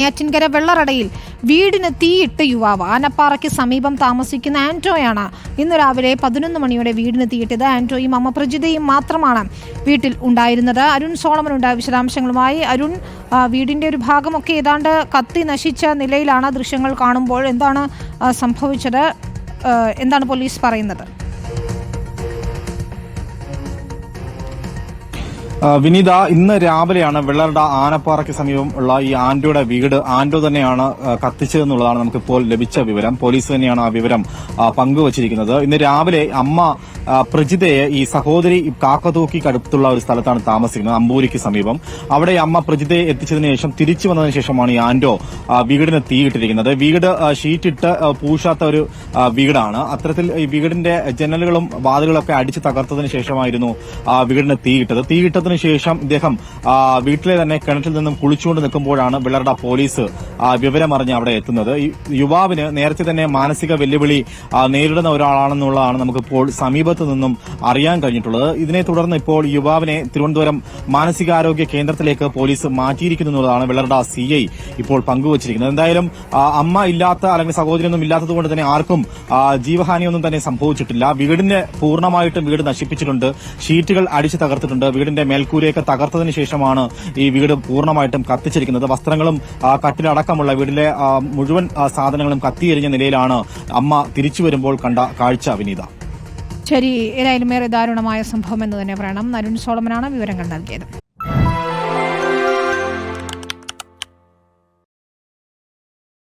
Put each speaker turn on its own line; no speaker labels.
നെയ്യാറ്റിൻകര വെള്ളറടയിൽ വീടിന് തീയിട്ട് യുവാവ് ആനപ്പാറയ്ക്ക് സമീപം താമസിക്കുന്ന ആന്റോയാണ് ഇന്ന് രാവിലെ പതിനൊന്ന് മണിയോടെ വീടിന് തീയിട്ടത് ആന്റോയും അമ്മ പ്രജിതയും മാത്രമാണ് വീട്ടിൽ ഉണ്ടായിരുന്നത്. അരുൺ സോളമൻ ഉണ്ടായ വിശദാംശങ്ങളുമായി അരുൺ വീടിന്റെ ഒരു ഭാഗമൊക്കെ ഏതാണ്ട് കത്തി നശിച്ച നിലയിലാണ് ദൃശ്യങ്ങൾ കാണുമ്പോൾ എന്താണ് സംഭവിച്ചത്? എന്താണ് പോലീസ് പറയുന്നത്?
വിനീത ഇന്ന് രാവിലെയാണ് വെള്ളറുടെ ആനപ്പാറയ്ക്ക് സമീപം ഉള്ള ഈ ആന്റോയുടെ വീട്. ആന്റോ തന്നെയാണ് കത്തിച്ചതെന്നുള്ളതാണ് നമുക്കിപ്പോൾ ലഭിച്ച വിവരം. പോലീസ് തന്നെയാണ് ആ വിവരം പങ്കുവച്ചിരിക്കുന്നത്. ഇന്ന് രാവിലെ അമ്മ പ്രജിതയെ ഈ സഹോദരി കാക്കതൂക്കിക്ക് അടുത്തുള്ള ഒരു സ്ഥലത്താണ് താമസിക്കുന്നത് അമ്പൂരിക്ക് സമീപം. അവിടെ അമ്മ പ്രജിതയെ എത്തിച്ചതിന് ശേഷം തിരിച്ചു വന്നതിന് ശേഷമാണ് ഈ ആന്റോ വീടിന് തീയിട്ടിരിക്കുന്നത് വീട് ഷീറ്റിട്ട് പൂശാത്ത ഒരു വീടാണ്. അത്തരത്തിൽ ഈ വീടിന്റെ ജനലുകളും വാതിലുകളൊക്കെ അടിച്ചു തകർത്തതിന് ശേഷമായിരുന്നു വീടിന് തീയിട്ടത് തീയിട്ടതിന് ശേഷം ഇദ്ദേഹം വീട്ടിലെ തന്നെ കിണറ്റിൽ നിന്നും കുളിച്ചുകൊണ്ട് നിൽക്കുമ്പോഴാണ് വെള്ളറട പോലീസ് വിവരമറിഞ്ഞ് അവിടെ എത്തുന്നത്. യുവാവിന് നേരത്തെ തന്നെ മാനസിക വെല്ലുവിളി നേരിടുന്ന ഒരാളാണെന്നുള്ളതാണ് നമുക്കിപ്പോൾ സമീപത്ത് നിന്നും അറിയാൻ കഴിഞ്ഞിട്ടുള്ളത്. ഇതിനെ തുടർന്ന് ഇപ്പോൾ യുവാവിനെ തിരുവനന്തപുരം മാനസികാരോഗ്യ കേന്ദ്രത്തിലേക്ക് പോലീസ് മാറ്റിയിരിക്കുന്നു എന്നുള്ളതാണ് വെള്ളറട സി ഐ ഇപ്പോൾ പങ്കുവച്ചിരിക്കുന്നത്. എന്തായാലും അമ്മ ഇല്ലാത്ത അല്ലെങ്കിൽ സഹോദരിയൊന്നും ഇല്ലാത്തതുകൊണ്ട് തന്നെ ആർക്കും ജീവഹാനിയൊന്നും തന്നെ സംഭവിച്ചിട്ടില്ല. വീടിന് പൂർണമായിട്ടും വീട് നശിപ്പിച്ചിട്ടുണ്ട്. ഷീറ്റുകൾ അടിച്ചു തകർത്തിട്ടുണ്ട്. വീടിന്റെ മേൽക്കൂരയൊക്കെ തകർത്തതിന് ശേഷമാണ് ഈ വീട് പൂർണമായിട്ടും കത്തിച്ചിരിക്കുന്നത്. വസ്ത്രങ്ങളും കട്ടിലടക്കമുള്ള വീടിലെ മുഴുവൻ സാധനങ്ങളും കത്തിയെരിഞ്ഞ നിലയിലാണ് അമ്മ തിരിച്ചു വരുമ്പോൾ കണ്ട കാഴ്ച വിനീത.
ശരി ഏതായാലും ഏറെ ദാരുണമായ സംഭവം എന്ന് തന്നെ പറയണം. അരുൺ സോളമനാണ് വിവരങ്ങൾ നൽകിയത്.